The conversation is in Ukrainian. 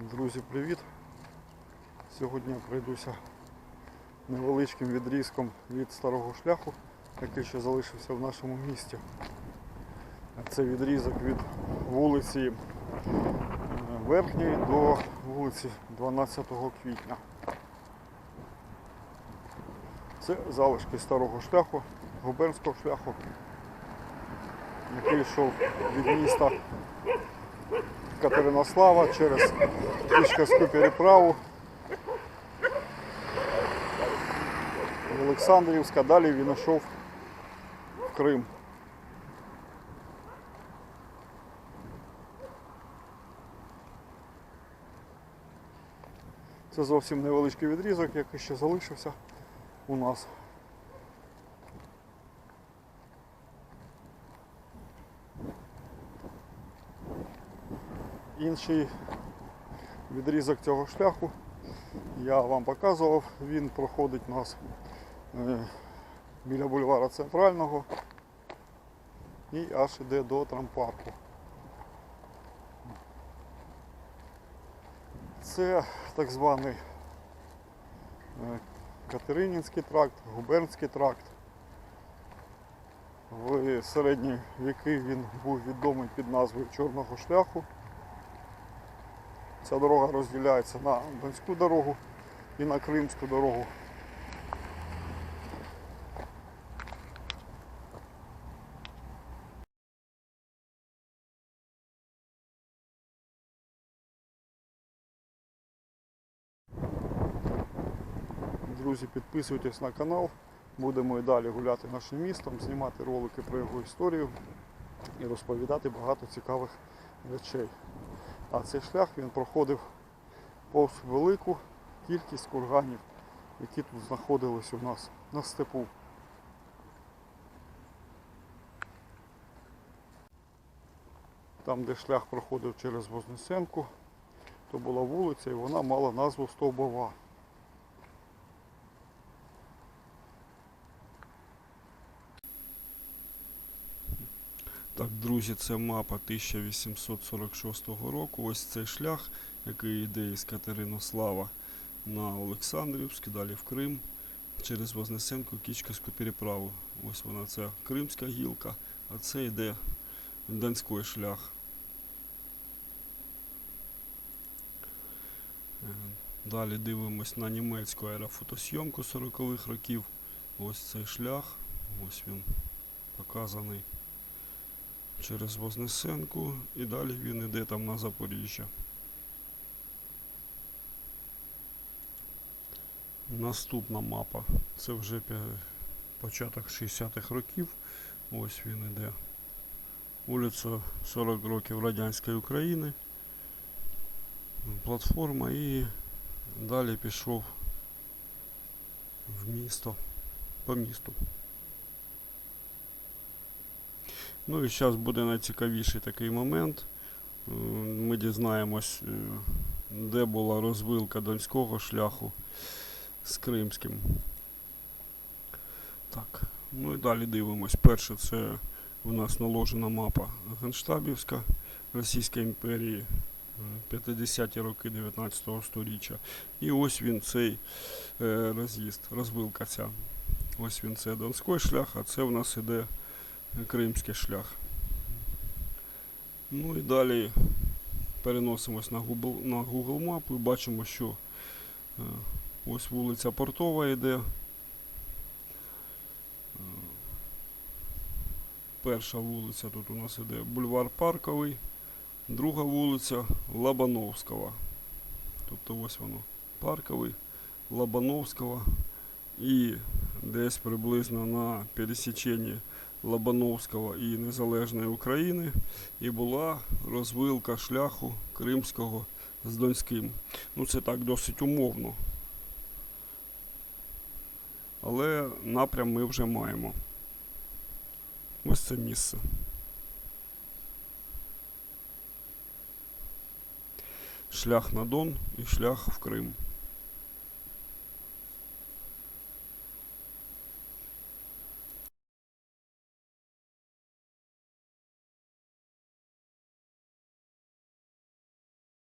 Друзі, привіт! Сьогодні я пройдуся невеличким відрізком від старого шляху, який ще залишився в нашому місті. Це відрізок від вулиці е, Верхньої до вулиці 12 квітня. Це залишки старого шляху, губернського шляху, який йшов від міста Катеринослава через Кишкарську переправу. Олександрівська, далі він йшов в Крим. Це зовсім невеличкий відрізок, який ще залишився у нас. Інший відрізок цього шляху я вам показував, він проходить у нас е, біля бульвара Центрального і аж іде до трампарку. Це так званий е, Катеринінський тракт, Губернський тракт. В середні віки він був відомий під назвою Чорного шляху. Ця дорога розділяється на Донську дорогу і на Кримську дорогу. Друзі, підписуйтесь на канал. Будемо і далі гуляти нашим містом, знімати ролики про його історію і розповідати багато цікавих речей. А цей шлях він проходив повз велику кількість курганів, які тут знаходились у нас на степу. Там, де шлях проходив через Вознесенку, то була вулиця і вона мала назву Стовбова. Так, друзі, це мапа 1846 року. Ось цей шлях, який йде із Катеринослава на Олександрівськ, далі в Крим, через Вознесенку, Кічкаську переправу. Ось вона, це Кримська гілка, а це йде Донський шлях. Е, Далі дивимось на німецьку аерофотосйомку 40-х років. Ось цей шлях, ось він показаний через Вознесенку і далі він йде там на Запоріжжя. Наступна мапа. Це вже початок 60-х років. Ось він іде. Вулиця 40 років Радянської України. Платформа і далі пішов в місто. По місту. Ну і зараз буде найцікавіший такий момент. Е, Ми дізнаємось, е, де була розвилка Донського шляху з Кримським. Так, ну і далі дивимось. Перше це у нас наложена мапа Генштабівська Російської імперії е, 50-ті роки 19 століття. І ось він цей е, роз'їзд, розвилка ця. Ось він це Донський шлях, а це у нас іде Кримський шлях. Ну і далі переносимось на Google, на Google мапу і бачимо, що е, ось вулиця Портова йде. Е, Перша вулиця тут у нас іде бульвар Парковий, друга вулиця Лобановського. Тобто ось воно Парковий, Лобановського і десь приблизно на пересіченні Лобановського і Незалежної України і була розвилка шляху Кримського з Донським. Ну це так досить умовно. Але напрям ми вже маємо. Ось це місце. Шлях на Дон і шлях в Крим.